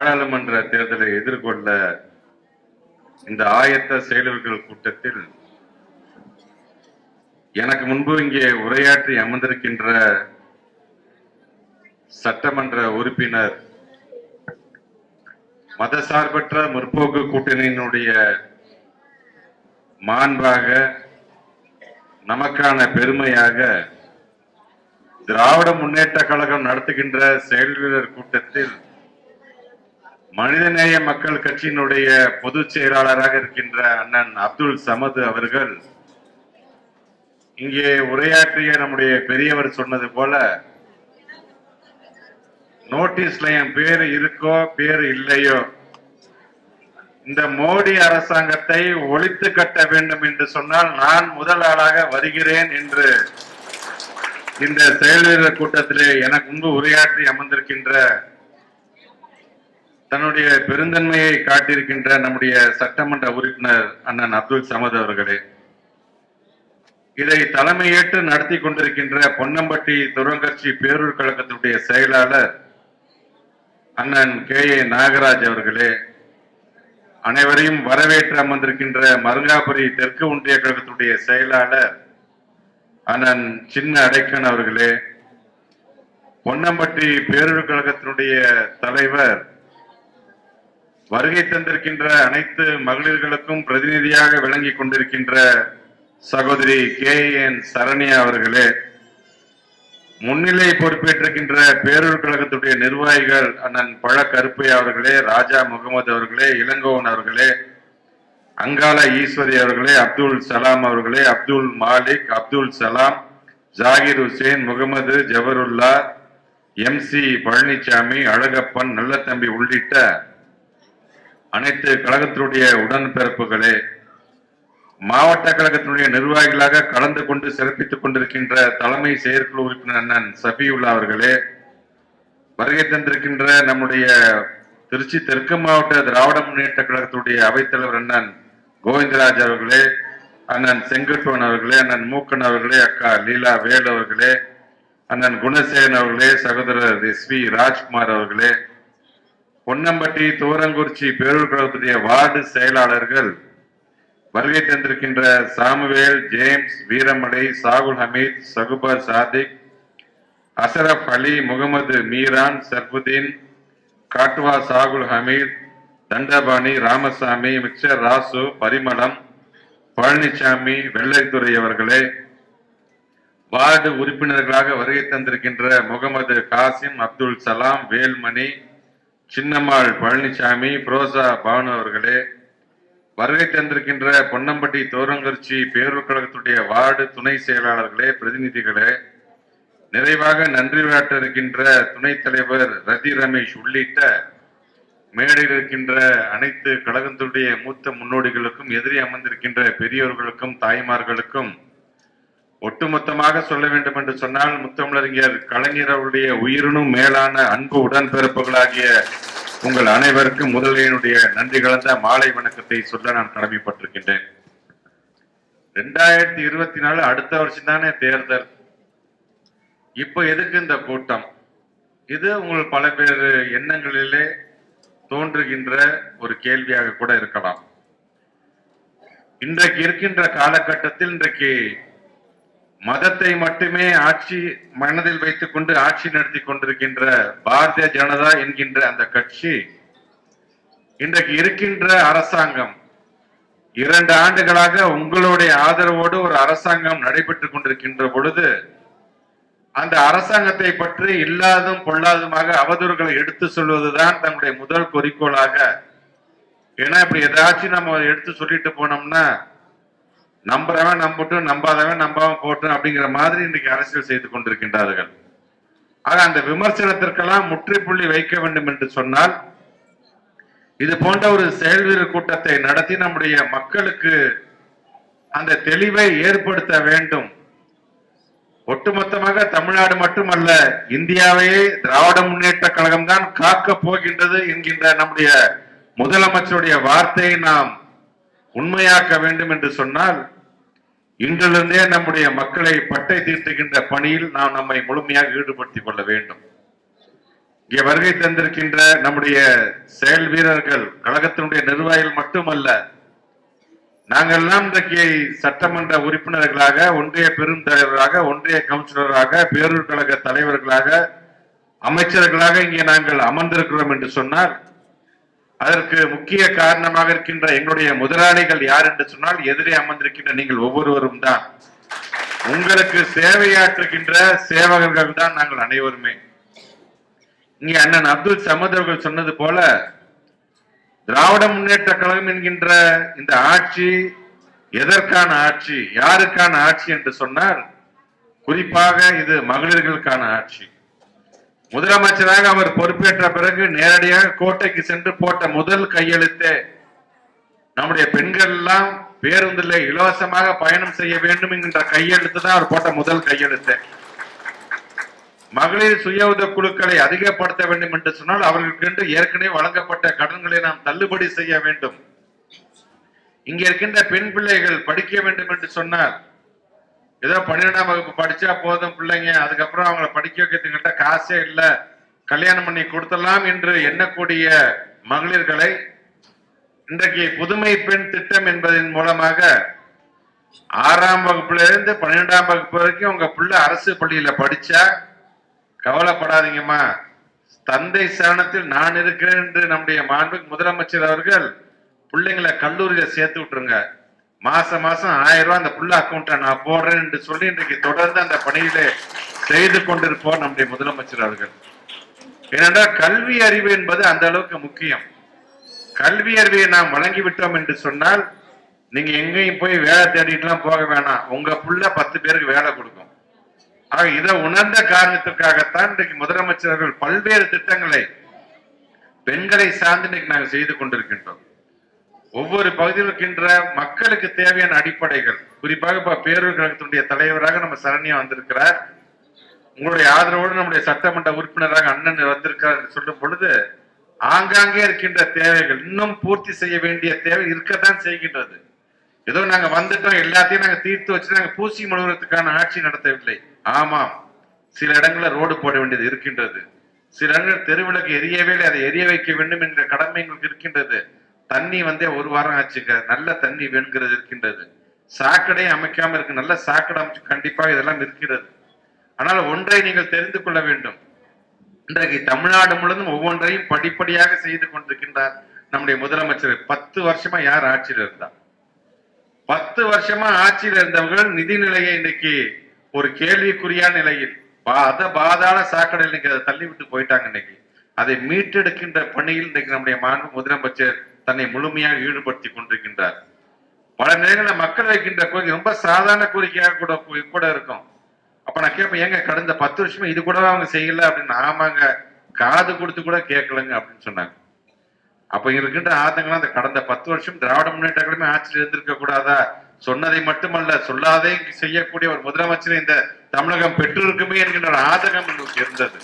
நாடாளுமன்ற தேர்தலை எதிர்கொள்ள இந்த ஆயத்த செயலர்கள் கூட்டத்தில் எனக்கு முன்பு இங்கே உரையாற்றி அமர்ந்திருக்கின்ற சட்டமன்ற உறுப்பினர் மதசார்பற்ற முற்போக்கு கூட்டணியினுடைய மாண்பாக நமக்கான பெருமையாக திராவிட முன்னேற்ற கழகம் நடத்துகின்ற செயல் வீரர் கூட்டத்தில் மனிதநேய மக்கள் கட்சியினுடைய பொதுச் செயலாளராக இருக்கின்ற அண்ணன் அப்துல் சமது அவர்கள் இங்கே உரையாற்றிய நம்முடைய பெரியவர் சொன்னது போல நோட்டீஸ்ல என் பேர் இருக்கோ பேர் இல்லையோ இந்த மோடி அரசாங்கத்தை ஒழித்து கட்ட வேண்டும் என்று சொன்னால் நான் முதல் ஆளாக வருகிறேன் என்று இந்த செயல் வீரர் கூட்டத்திலே எனக்கு முன்பு உரையாற்றி அமர்ந்திருக்கின்ற தன்னுடைய பெருந்தன்மையை காட்டியிருக்கின்ற நம்முடைய சட்டமன்ற உறுப்பினர் அண்ணன் அப்துல் சமத் அவர்களே இதை தலைமையேற்று நடத்தி கொண்டிருக்கின்ற பொன்னம்பட்டி துறங்கட்சி பேரூர் கழகத்தினுடைய செயலாளர் அண்ணன் கே. ஏ. நாகராஜ் அவர்களே அனைவரையும் வரவேற்று அமர்ந்திருக்கின்ற மருங்காபுரி தெற்கு ஒன்றிய கழகத்தினுடைய செயலாளர் அண்ணன் சின்ன அடைக்கன் அவர்களே பொன்னம்பட்டி பேரூர் கழகத்தினுடைய தலைவர் வருகை தந்திருக்கின்ற அனைத்து மகளிர்களுக்கும் பிரதிநிதியாக விளங்கி கொண்டிருக்கின்ற சகோதரி கே என் சரண்யா அவர்களே முன்னிலை பொறுப்பேற்றிருக்கின்ற பேரூர் கழகத்துடைய நிர்வாகிகள் அண்ணன் பழ கருப்பையா அவர்களே ராஜா முகமது அவர்களே இளங்கோவன் அவர்களே அங்காள ஈஸ்வரி அவர்களே அப்துல் சலாம் அவர்களே அப்துல் மாலிக் அப்துல் சலாம் ஜாகிர் ஹுசேன் முகமது ஜவருல்லா எம் சி பழனிசாமி அழகப்பன் நல்லத்தம்பி உள்ளிட்ட அனைத்து கழகத்தினுடைய உடன்பிறப்புகளே மாவட்ட கழகத்தினுடைய நிர்வாகிகளாக கலந்து கொண்டு சிறப்பித்துக் கொண்டிருக்கின்ற தலைமை செயற்குழு உறுப்பினர் அண்ணன் சபியுல்லா அவர்களே வருகை தந்திருக்கின்ற நம்முடைய திருச்சி தெற்கு மாவட்ட திராவிட முன்னேற்ற கழகத்துடைய அவைத்தலைவர் அண்ணன் கோவிந்தராஜ் அவர்களே அண்ணன் செங்கட்டுவன் அவர்களே அண்ணன் மூக்கன் அவர்களே அக்கா லீலா வேல் அவர்களே அண்ணன் குணசேகன் அவர்களே சகோதரர் எஸ் வி ராஜ்குமார் அவர்களே பொன்னம்பட்டி தூரங்குறிச்சி பேரூர் கழகத்துடைய வார்டு செயலாளர்கள் வருகை தந்திருக்கின்ற சாமுவேல் ஜேம்ஸ் வீரமலை சாகுல் ஹமீத் சகுபர் சாதிக் அசரப் அலி முகமது மீரான் சர்புதீன் காட்வா சாகுல் ஹமீத் தண்டபாணி ராமசாமி மிக்சர் ராசு பரிமளம் பழனிசாமி வெள்ளைத்துறை அவர்களே வார்டு உறுப்பினர்களாக வருகை தந்திருக்கின்ற முகமது காசிம் அப்துல் சலாம் வேல்மணி சின்னம்மாள் பழனிசாமி புரோசா பானு அவர்களே வருகை தந்திருக்கின்ற பொன்னம்பட்டி தோரங்கர்ச்சி பேரூர் கழகத்துடைய வார்டு துணை செயலாளர்களே பிரதிநிதிகளே நிறைவாக நன்றி விளையாட்ட இருக்கின்ற துணைத் தலைவர் ரதி ரமேஷ் உள்ளிட்ட மேடையில் இருக்கின்ற அனைத்து கழகத்துடைய மூத்த முன்னோடிகளுக்கும் எதிரி அமர்ந்திருக்கின்ற பெரியோர்களுக்கும் தாய்மார்களுக்கும் ஒட்டுமொத்தமாக சொல்ல வேண்டும் என்று சொன்னால் முத்தமிழறிஞர் கலைஞர் அவருடைய உயிரினும் மேலான அன்பு உடன்பிறப்புகளாகிய உங்கள் அனைவருக்கும் முதலினுடைய நன்றி கலந்த மாலை வணக்கத்தை சொல்ல நான் கடமைப்பட்டிருக்கின்றேன். ரெண்டாயிரத்தி இருபத்தி நாலு அடுத்த வருஷம் தானே தேர்தல். இப்ப எதுக்கு இந்த கூட்டம்? இது உங்கள் பல பேர் எண்ணங்களிலே தோன்றுகின்ற ஒரு கேள்வியாக கூட இருக்கலாம். இன்றைக்கு இருக்கின்ற காலகட்டத்தில் இன்றைக்கு மதத்தை மட்டுமே ஆட்சி மனதில் வைத்துக் கொண்டு ஆட்சி நடத்தி கொண்டிருக்கின்ற பாரதிய ஜனதா என்கின்ற அந்த கட்சி இன்றைக்கு இருக்கின்ற அரசாங்கம் இரண்டு ஆண்டுகளாக உங்களுடைய ஆதரவோடு ஒரு அரசாங்கம் நடைபெற்றுக் கொண்டிருக்கின்ற பொழுது அந்த அரசாங்கத்தை பற்றி இல்லாதும் பொல்லாதுமாக அவதூறுகளை எடுத்து சொல்வதுதான் தங்களுடைய முதல் குறிக்கோளாக. ஏன்னா இப்படி ஏதாச்சும் நம்ம எடுத்து சொல்லிட்டு போனோம்னா நம்புறவன் நம்பட்டும் நம்பாதவன் நம்பாம போட்டும் அப்படிங்கிற மாதிரி இன்றைக்கு அரசியல் செய்து கொண்டிருக்கின்றார்கள். ஆக அந்த விமர்சனத்திற்கெல்லாம் முற்றுப்புள்ளி வைக்க வேண்டும் என்று சொன்னால் இது போன்ற ஒரு செயல்வீர் கூட்டத்தை நடத்தி நம்முடைய மக்களுக்கு அந்த தெளிவை ஏற்படுத்த வேண்டும். ஒட்டுமொத்தமாக தமிழ்நாடு மட்டுமல்ல இந்தியாவையே திராவிட முன்னேற்ற கழகம் தான் காக்க போகின்றது என்கின்ற நம்முடைய முதலமைச்சருடைய வார்த்தையை நாம் உண்மையாக்க வேண்டும் என்று சொன்னால் இன்றிலிருந்தே நம்முடைய மக்களை பட்டை தீர்த்துகின்ற பணியில் நாம் நம்மை முழுமையாக ஈடுபடுத்திக் கொள்ள வேண்டும். இங்கே வருகை தந்திருக்கின்ற நம்முடைய செயல் வீரர்கள் கழகத்தினுடைய நிர்வாகிகள் மட்டுமல்ல நாங்கள்லாம் இன்றைக்கு சட்டமன்ற உறுப்பினர்களாக ஒன்றிய பெருந்தலைவராக ஒன்றிய கவுன்சிலராக பேரூர் கழக தலைவர்களாக அமைச்சர்களாக இங்கே நாங்கள் அமர்ந்திருக்கிறோம் என்று சொன்னால் அதற்கு முக்கிய காரணமாக இருக்கின்ற எங்களுடைய முதலாளிகள் யார் என்று சொன்னால் எதிரே அமர்ந்திருக்கின்ற நீங்கள் ஒவ்வொருவரும் தான். உங்களுக்கு சேவையாற்றுகின்ற சேவகர்கள் தான் நாங்கள் அனைவருமே. இங்கே அண்ணன் அப்துல் சமத் அவர்கள் சொன்னது போல திராவிட முன்னேற்ற கழகம் என்கின்ற இந்த ஆட்சி எதற்கான ஆட்சி யாருக்கான ஆட்சி என்று சொன்னால் குறிப்பாக இது மகளிர்களுக்கான ஆட்சி. முதலமைச்சராக அவர் பொறுப்பேற்ற பிறகு நேரடியாக கோட்டைக்கு சென்று போட்ட முதல் கையெழுத்தே நம்முடைய பெண்கள் எல்லாம் பேருந்தில் இலவசமாக பயணம் செய்ய வேண்டும் என்கின்ற கையெழுத்து தான் அவர் போட்ட முதல் கையெழுத்து. மகளிர் சுய உதவி குழுக்களை அதிகப்படுத்த வேண்டும் என்று சொன்னால் அவர்களுக்கு என்று ஏற்கனவே வழங்கப்பட்ட கடன்களை நாம் தள்ளுபடி செய்ய வேண்டும். இங்க இருக்கின்ற பெண் பிள்ளைகள் படிக்க வேண்டும் என்று சொன்னால் ஏதோ பன்னிரெண்டாம் வகுப்பு படிச்சா போதும் பிள்ளைங்க. அதுக்கப்புறம் அவங்கள படிக்க வைக்கிறதுக்கிட்ட காசே இல்லை. கல்யாணம் பண்ணி கொடுத்தலாம் என்று எண்ணக்கூடிய மகளிர்களை இன்றைக்கு புதுமை பெண் திட்டம் என்பதன் மூலமாக ஆறாம் வகுப்புல இருந்து பன்னிரெண்டாம் வகுப்பு வரைக்கும் உங்க பிள்ளை அரசு பள்ளியில படிச்சா கவலைப்படாதீங்கம்மா. தந்தை சரணத்தில் நான் இருக்கிறேன் என்று நம்முடைய மாண்பு முதலமைச்சர் அவர்கள் பிள்ளைங்களை கல்லூரியில சேர்த்து விட்டுருங்க. மாசம் மாசம் ஆயிரம் ரூபாய் அந்த புள்ள அக்கௌண்ட்டை நான் போடுறேன் என்று சொல்லி இன்றைக்கு தொடர்ந்து அந்த பணியிலே செய்து கொண்டிருப்போம் நம்முடைய முதலமைச்சர் அவர்கள். ஏனென்றால் கல்வி அறிவு என்பது அந்த அளவுக்கு முக்கியம். கல்வி அறிவை நாம் வழங்கி விட்டோம் என்று சொன்னால் நீங்க எங்கேயும் போய் வேலை தேடிட்டுலாம் போக வேணாம். உங்க புள்ள பத்து பேருக்கு வேலை கொடுக்கும். ஆக இதை உணர்ந்த காரணத்திற்காகத்தான் இன்றைக்கு முதலமைச்சர்கள் பல்வேறு திட்டங்களை பெண்களை சார்ந்து இன்னைக்கு நாங்கள் செய்து கொண்டிருக்கின்றோம். ஒவ்வொரு பகுதியில் இருக்கின்ற மக்களுக்கு தேவையான அடிப்படைகள். குறிப்பாக இப்ப பேரூர் கழகத்தினுடைய தலைவராக நம்ம சரண்யா வந்திருக்கிறார். உங்களுடைய ஆதரவோடு நம்முடைய சட்டமன்ற உறுப்பினராக அண்ணன் வந்திருக்கிறார் என்று சொல்லும் பொழுது ஆங்காங்கே இருக்கின்ற தேவைகள் இன்னும் பூர்த்தி செய்ய வேண்டிய தேவை இருக்கத்தான் செய்கின்றது. ஏதோ நாங்க வந்துட்டோம் எல்லாத்தையும் நாங்க தீர்த்து வச்சு நாங்க பூசி முழுவதற்கான ஆட்சி நடத்தவில்லை. ஆமாம் சில இடங்களில் ரோடு போட வேண்டியது இருக்கின்றது. சில இடங்கள் தெருவிளக்கு எரியவே இல்லை அதை எரிய வைக்க வேண்டும் என்ற கடமை எங்களுக்கு இருக்கின்றது. தண்ணி வந்தே ஒரு வாரம் ஆச்சுங்க. நல்ல தண்ணி வேணுங்கிறது இருக்கின்றது. சாக்கடை அமைக்காம இருக்கு. நல்ல சாக்கடை அமைச்சு கண்டிப்பாக இதெல்லாம் இருக்கிறது ஆனால் ஒன்றை நீங்கள் தெரிந்து கொள்ள வேண்டும். இன்றைக்கு தமிழ்நாடு முழுவதும் ஒவ்வொன்றையும் படிப்படியாக செய்து கொண்டிருக்கின்றார் நம்முடைய முதலமைச்சர். பத்து வருஷமா யார் ஆட்சியில் இருந்தா? பத்து வருஷமா ஆட்சியில் இருந்தவர்கள் நிதி நிலையை இன்னைக்கு ஒரு கேள்விக்குறியான நிலையில் பாத பாதாள சாக்கடை இன்னைக்கு அதை தள்ளி விட்டு போயிட்டாங்க இன்னைக்கு. அதை மீட்டெடுக்கின்ற பணியில் இன்னைக்கு நம்முடைய மாண்பு முதலமைச்சர் தன்னை முழுமையாக ஈடுபடுத்தி கொண்டிருக்கின்றார். பல நேரங்களில் மக்கள் வைக்கின்ற கோரிக்கை ரொம்ப சாதாரண கோரிக்கையாக கூட கூட இருக்கும். அப்ப நான் கேட்பேன் ஏங்க கடந்த பத்து வருஷமா இது கூட அவங்க செய்யல? அப்படின்னு ஆமாங்க காது கொடுத்து கூட கேட்கலங்க அப்படின்னு சொன்னாங்க. அப்ப இருக்கின்ற ஆதங்கள்லாம் அந்த கடந்த பத்து வருஷம் திராவிட முன்னேற்ற கழகமே ஆட்சியில் இருந்திருக்க கூடாதா? சொன்னதை மட்டுமல்ல சொல்லாதே செய்யக்கூடிய ஒரு முதலமைச்சரை இந்த தமிழகம் பெற்றிருக்குமே என்கின்ற ஒரு ஆதகம் இருந்தது.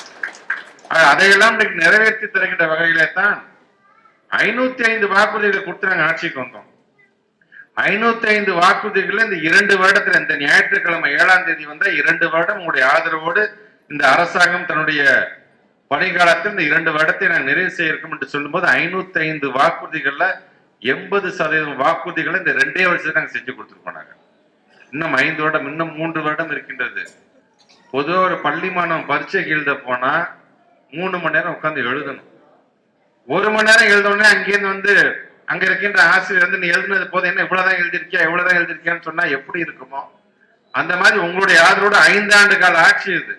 அதையெல்லாம் இன்னைக்கு நிறைவேற்றி தருகின்ற வகையிலே தான் ஐநூத்தி ஐந்து வாக்குறுதிகளை கொடுத்து நாங்கள் ஆட்சிக்கு வந்தோம். ஐநூத்தி ஐந்து வாக்குறுதிகள் இந்த இரண்டு வருடத்துல இந்த ஞாயிற்றுக்கிழமை ஏழாம் தேதி வந்தா இரண்டு வருடம் உங்களுடைய ஆதரவோடு இந்த அரசாங்கம் தன்னுடைய பணிகாலத்தில் இந்த இரண்டு வருடத்தை நாங்கள் நிறைவு செய்ய இருக்கோம் என்று சொல்லும்போது ஐநூத்தி ஐந்து வாக்குறுதிகள்ல எண்பது சதவீதம் வாக்குறுதிகளை இந்த ரெண்டே வருஷத்தை நாங்கள் செஞ்சு கொடுத்துருக்கோம் நாங்கள் இன்னும் ஐந்து வருடம் இன்னும் மூன்று வருடம் இருக்கின்றது. பொதுவாக ஒரு பள்ளி மாணவன் பரீட்சைக்கு எழுத போனா மூணு மணி நேரம் உட்காந்து எழுதணும். ஒரு மணி நேரம் எழுதணும்னே அங்கேருந்து வந்து அங்க இருக்கின்ற ஆசிரியர் வந்து நீ எழுதுனது போது என்ன இவ்வளவுதான் எழுதிருக்கியா இவ்வளவுதான் எழுதிருக்கியான்னு சொன்னா எப்படி இருக்குமோ? அந்த மாதிரி உங்களுடைய ஆதரவோட ஐந்தாண்டு கால ஆட்சி இது.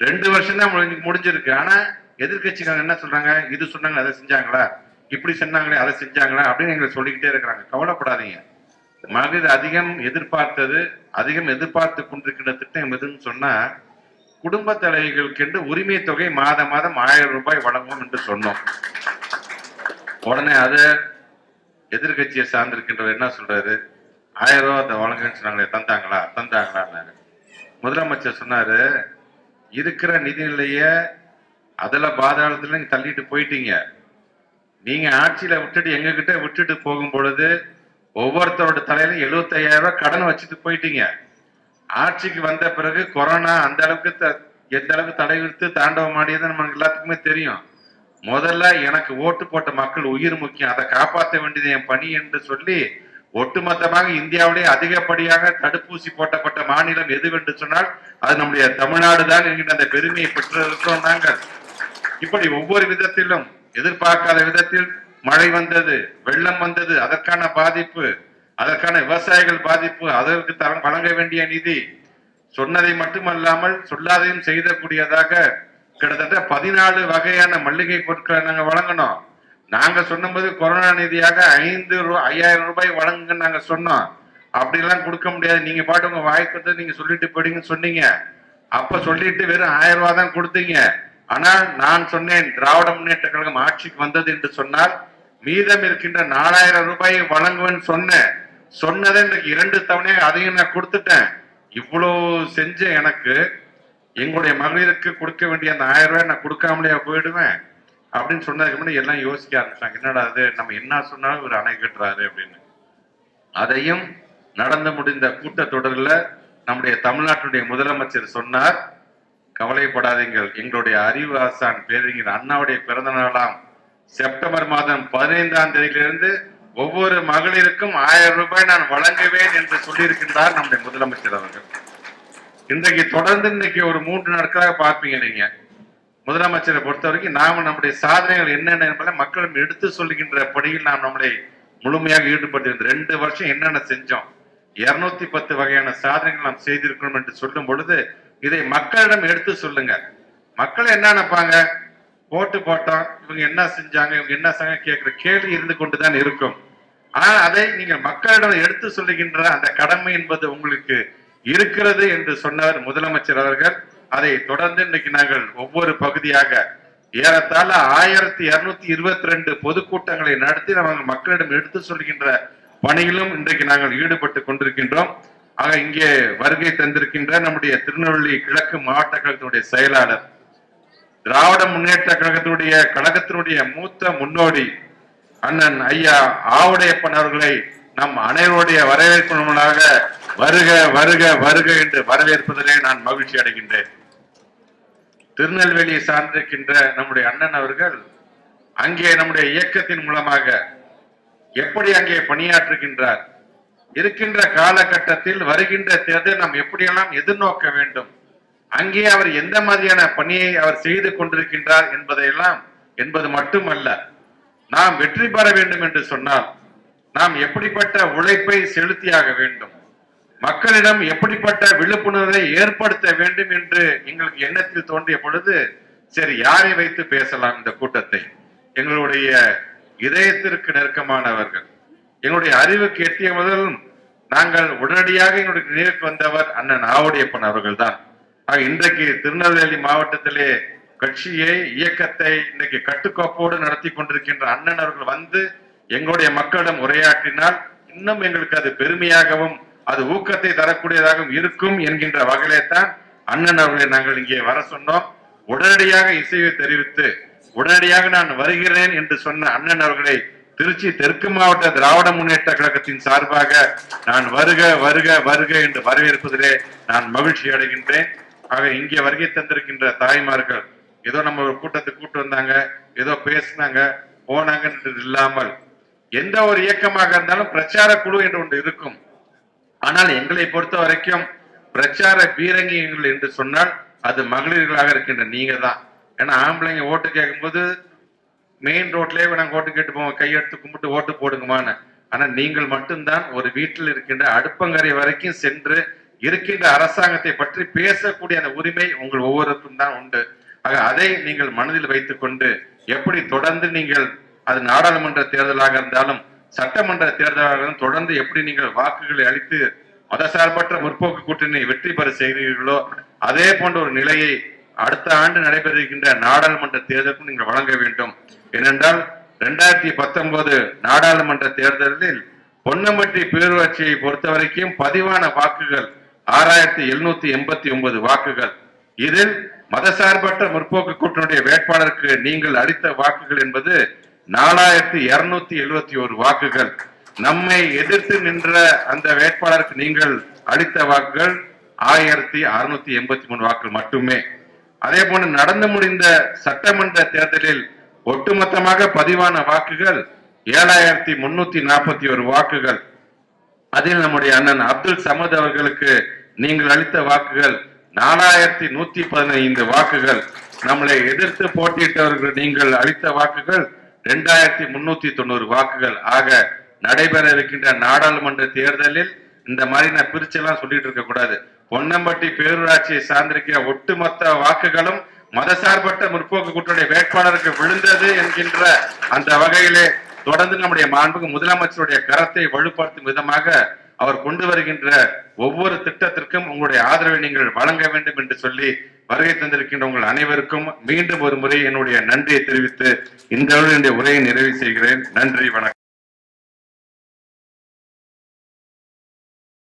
ரெண்டு வருஷம் தான் முடிஞ்சு முடிஞ்சிருக்கு. ஆனா எதிர்க்கட்சிக்காரங்க என்ன சொல்றாங்க? இது சொன்னாங்க அதை செஞ்சாங்களா? இப்படி சொன்னாங்களே அதை செஞ்சாங்களா? அப்படின்னு எங்களை சொல்லிக்கிட்டே இருக்கிறாங்க. கவலைப்படாதீங்க. மகளிர் அதிகம் எதிர்பார்த்தது அதிகம் எதிர்பார்த்து கொண்டிருக்கிற திட்டம் எதுன்னு சொன்னா குடும்ப தலைவிகளுக்கு உரிமை தொகை மாதம் மாதம் ஆயிரம் ரூபாய் வழங்குவோம் என்று சொன்னோம். உடனே அதை எதிர்கட்சியை சார்ந்திருக்கின்றவர் என்ன சொல்றாரு? ஆயிரம் ரூபாய் அதை வழங்குன்னு சொன்னாங்களே தந்தாங்களா? தந்தாங்களான்னு முதலமைச்சர் சொன்னாரு இருக்கிற நிதிநிலைய அதில் பாதாளத்தில் நீங்கள் தள்ளிட்டு போயிட்டீங்க. நீங்க ஆட்சியில விட்டுட்டு எங்ககிட்ட விட்டுட்டு போகும் பொழுது ஒவ்வொருத்தரோட தலையில 75000 ரூபாய் கடன் வச்சுட்டு போயிட்டீங்க. ஆட்சிக்கு வந்த பிறகு கொரோனா அந்த அளவுக்கு த- எந்த அளவுக்கு தடை விடுத்து தாண்டவம் ஆடியது நமக்கு எல்லாத்துக்குமே தெரியும். முதல்ல எனக்கு ஓட்டு போட்ட மக்கள் உயிர் முக்கியம். அதை காப்பாற்ற வேண்டியது என் பணி என்று சொல்லி ஒட்டுமொத்தமாக இந்தியாவிலே அதிகப்படியாக தடுப்பூசி போட்டப்பட்ட மாநிலம் எதுவென்று சொன்னால் அது நம்முடைய தமிழ்நாடு தான் என்கின்ற அந்த பெருமையை பெற்றிருக்கிறோம் நாங்கள். இப்படி ஒவ்வொரு விதத்திலும் எதிர்பார்க்காத விதத்தில் மழை வந்தது வெள்ளம் வந்தது அதற்கான பாதிப்பு அதற்கான விவசாயிகள் பாதிப்பு அதற்கு தரம் வழங்க வேண்டிய நிதி சொன்னதை மட்டுமல்லாமல் சொல்லாதையும் செய்தக்கூடியதாக கிட்டத்தட்ட பதினாலு வகையான மல்லிகை பொருட்களை நாங்கள் வழங்கினோம். நாங்கள் சொன்னபோது கொரோனா நிதியாக ஐந்து ரூ- ஐயாயிரம் ரூபாய் வழங்குங்கன்னு நாங்கள் சொன்னோம். அப்படிலாம் கொடுக்க முடியாது. நீங்கள் பாட்டு உங்கள் வாய்க்கு நீங்கள் சொல்லிட்டு போயிடுங்கன்னு சொன்னீங்க. அப்போ சொல்லிட்டு வெறும் ஆயிரம் ரூபா தான் கொடுத்தீங்க. ஆனால் நான் சொன்னேன் திராவிட முன்னேற்ற கழகம் ஆட்சிக்கு வந்தது என்று சொன்னால் மீதம் இருக்கின்ற நாலாயிரம் ரூபாயை வழங்குவேன்னு சொன்னேன். சொன்னதை இன்றைக்கு இரண்டு தவணை அதையும் நான் கொடுத்துட்டேன். இவ்வளோ செஞ்ச எனக்கு எங்களுடைய மகளிருக்கு கொடுக்க வேண்டிய அந்த ஆயிரம் ரூபாய் நான் கொடுக்காமலே போயிடுவேன் அப்படின்னு சொன்னதுக்கு முன்னாடி எல்லாம் யோசிக்க ஆரம்பிச்சாங்க. என்னடா அது நம்ம என்ன சொன்னாலும் ஒரு அணை கட்டுறாரு அப்படின்னு. அதையும் நடந்து முடிந்த கூட்டத்தொடரில் நம்முடைய தமிழ்நாட்டுடைய முதலமைச்சர் சொன்னார். கவலைப்படாதீங்கள் எங்களுடைய அறிவு ஆசான் பேரறிஞர் அண்ணாவுடைய பிறந்த நாளாம் செப்டம்பர் மாதம் பதினைந்தாம் தேதியிலிருந்து ஒவ்வொரு மகளிருக்கும் ஆயிரம் ரூபாய் நான் வழங்குவேன் என்று சொல்லியிருக்கின்றார் நம்முடைய முதலமைச்சர் அவர்கள். இன்றைக்கு தொடர்ந்து இன்னைக்கு ஒரு மூன்று நாட்களாக பார்ப்பீங்க நீங்க. முதலமைச்சரை பொறுத்த வரைக்கும் நாம நம்முடைய சாதனைகள் என்னென்ன என்பதை மக்களிடம் எடுத்து சொல்லுகின்ற பணியில் நாம் நம்மளை முழுமையாக ஈடுபட்டிருந்தோம் ரெண்டு வருஷம் என்னென்ன செஞ்சோம் இருநூத்தி பத்து வகையான சாதனைகள் நாம் செய்திருக்கணும் என்று சொல்லும் பொழுது இதை மக்களிடம் எடுத்து சொல்லுங்க. மக்கள் என்ன நினைப்பாங்க? ஓட்டு போட்டோம் இவங்க என்ன செஞ்சாங்க இவங்க என்ன செஞ்சாங்க கேட்கிற கேள்வி இருந்து கொண்டுதான் இருக்கும். ஆனால் அதை நீங்கள் மக்களிடம் எடுத்து சொல்லுகின்ற அந்த கடமை என்பது உங்களுக்கு இருக்கிறது என்று சொன்னவர் முதலமைச்சர் அவர்கள். அதை தொடர்ந்து இன்னைக்கு நாங்கள் ஒவ்வொரு பகுதியாக ஏறத்தாழ ஆயிரத்தி இருநூத்தி இருபத்தி ரெண்டு பொதுக்கூட்டங்களை நடத்தி நாங்கள் மக்களிடம் எடுத்து சொல்கின்ற பணியிலும் இன்றைக்கு நாங்கள் ஈடுபட்டு கொண்டிருக்கின்றோம். ஆக இங்கே வருகை தந்திருக்கின்ற நம்முடைய திருநெல்வேலி கிழக்கு மாவட்ட கழகத்தினுடைய செயலாளர் திராவிட முன்னேற்ற கழகத்தினுடைய கழகத்தினுடைய மூத்த முன்னோடி அண்ணன் ஐயா ஆவுடையப்பன் அவர்களை நம் அனைவருடைய வரவேற்புகளாக வருக வருக வருக என்று வரவேற்பதிலே நான் மகிழ்ச்சி அடைகின்றேன். திருநெல்வேலியை சார்ந்திருக்கின்ற நம்முடைய அண்ணன் அவர்கள் அங்கே நம்முடைய இயக்கத்தின் மூலமாக எப்படி அங்கே பணியாற்றுகின்றார் இருக்கின்ற காலகட்டத்தில் வருகின்ற தேர்தல் நாம் எப்படியெல்லாம் எதிர்நோக்க வேண்டும் அங்கே அவர் எந்த மாதிரியான பணியை அவர் செய்து கொண்டிருக்கின்றார் என்பதையெல்லாம் என்பது மட்டுமல்ல. நாம் வெற்றி பெற வேண்டும் என்று சொன்னால் நாம் எப்படிப்பட்ட உழைப்பை செலுத்தியாக வேண்டும்? மக்களிடம் எப்படிப்பட்ட விழிப்புணர்வை ஏற்படுத்த வேண்டும் என்று எங்களுக்கு எண்ணத்தில் தோன்றிய பொழுது சரி யாரை வைத்து பேசலாம் இந்த கூட்டத்தை? எங்களுடைய இதயத்திற்கு நெருக்கமானவர்கள். எங்களுடைய அறிவுக்கு எட்டிய முதல் நாங்கள் உடனடியாக எங்களுடைய நினைவுக்கு வந்தவர் அண்ணன் ஆவுடையப்பன் அவர்கள் தான் இன்றைக்கு திருநெல்வேலி மாவட்டத்திலே கட்சியை இயக்கத்தை இன்னைக்கு கட்டுக்கோப்போடு நடத்தி கொண்டிருக்கின்ற அண்ணன் அவர்கள் வந்து எங்களுடைய மக்களிடம் உரையாற்றினால் இன்னும் எங்களுக்கு அது பெருமையாகவும் அது ஊக்கத்தை தரக்கூடியதாகவும் இருக்கும் என்கின்ற வகையிலே தான் அண்ணன் அவர்களை நாங்கள் இங்கே வர சொன்னோம். உடனடியாக இசையை தெரிவித்து உடனடியாக நான் வருகிறேன் என்று சொன்ன அண்ணன் அவர்களை திருச்சி தெற்கு மாவட்ட திராவிட முன்னேற்ற கழகத்தின் சார்பாக நான் வருக வருக வருக என்று வரவேற்பதிலே நான் மகிழ்ச்சி அடைகின்றேன். ஆக இங்கே வருகை தந்திருக்கின்ற தாய்மார்கள் ஏதோ நம்ம ஒரு கூட்டத்துக்கு கூட்டு வந்தாங்க ஏதோ பேசினாங்க போனாங்கன்றது இல்லாமல் எந்த ஒரு இயக்கமாக இருந்தாலும் பிரச்சார குழு என்று ஒன்று இருக்கும். ஆனால் எங்களை பொறுத்த வரைக்கும் பிரச்சார பீரங்கிகள் என்று சொன்னால் அது மகளிர்களாக இருக்கின்ற நீங்க தான். ஏன்னா ஆம்பளைங்க ஓட்டு கேட்கும்போது மெயின் ரோட்லயே நாங்கள் ஓட்டு கேட்டு போவோம் கையெடுத்து கும்பிட்டு ஓட்டு போடுங்கமான்னு ஆனால் நீங்கள் மட்டும்தான் ஒரு வீட்டில் இருக்கின்ற அடுப்பங்கரை வரைக்கும் சென்று இருக்கின்ற அரசாங்கத்தை பற்றி பேசக்கூடிய அந்த உரிமை உங்கள் ஒவ்வொருத்தும் தான் உண்டு. ஆக அதை நீங்கள் மனதில் வைத்துக் கொண்டு எப்படி தொடர்ந்து நீங்கள் அது நாடாளுமன்ற தேர்தலாக இருந்தாலும் சட்டமன்ற தேர்தலாக இருந்தாலும் தொடர்ந்து எப்படி நீங்கள் வாக்குகளை அளித்து மதசார்பற்ற முற்போக்கு கூட்டணி வெற்றி பெற செய்கிறீர்களோ அதே போன்ற ஒரு நிலையை அடுத்த ஆண்டு நடைபெறுகின்ற நாடாளுமன்ற தேர்தலுக்கும் நீங்கள் வழங்க வேண்டும். ஏனென்றால் இரண்டாயிரத்தி பத்தொன்பது நாடாளுமன்ற தேர்தலில் பொன்னம்பட்டி பேரூராட்சியை பொறுத்த வரைக்கும் பதிவான வாக்குகள் ஆறாயிரத்தி எழுநூத்தி எண்பத்தி ஒன்பது வாக்குகள். இதில் மதசார்பற்ற முற்போக்கு கூட்டணியுடைய வேட்பாளருக்கு நீங்கள் அளித்த வாக்குகள் என்பது நாலாயிரத்தி இருநூத்தி எழுபத்தி ஒரு வாக்குகள். நம்மை எதிர்த்து நின்ற அந்த வேட்பாளருக்கு நீங்கள் அளித்த வாக்குகள் ஆயிரத்தி அறுநூத்தி எண்பத்தி மூணு வாக்குகள் மட்டுமே. அதே போன்று நடந்து முடிந்த சட்டமன்ற தேர்தலில் ஒட்டுமொத்தமாக பதிவான வாக்குகள் ஏழாயிரத்தி முன்னூத்தி நாற்பத்தி ஒரு வாக்குகள். அதில் நம்முடைய அண்ணன் அப்துல் சமத் அவர்களுக்கு நீங்கள் அளித்த வாக்குகள் நாலாயிரத்தி நூத்தி பதினைந்து வாக்குகள். நம்மளை எதிர்த்து போட்டியிட்டவர்கள் நீங்கள் அளித்த வாக்குகள் இரண்டாயிரத்தி முன்னூத்தி தொண்ணூறு வாக்குகள். ஆக நடைபெற இருக்கின்ற நாடாளுமன்ற தேர்தலில் இந்த மாதிரி நான் பிரிச்செல்லாம் சொல்லிட்டு இருக்க கூடாது. பொன்னம்பட்டி பேரூராட்சியை சார்ந்திருக்கிற ஒட்டுமொத்த வாக்குகளும் மதசார்பற்ற முற்போக்கு கூட்டணி வேட்பாளருக்கு விழுந்தது என்கின்ற அந்த வகையிலே தொடர்ந்து நம்முடைய மாண்புக்கு முதலமைச்சருடைய கரத்தை வலுப்படுத்தும் விதமாக அவர் கொண்டு வருகின்ற ஒவ்வொரு திட்டத்திற்கும் உங்களுடைய ஆதரவை நீங்கள் வழங்க வேண்டும் என்று சொல்லி வருகை தந்திருக்கின்ற உங்கள் அனைவருக்கும் மீண்டும் ஒரு முறை என்னுடைய நன்றியை தெரிவித்து இந்த என்னுடைய உரையை நிறைவு செய்கிறேன். நன்றி வணக்கம்.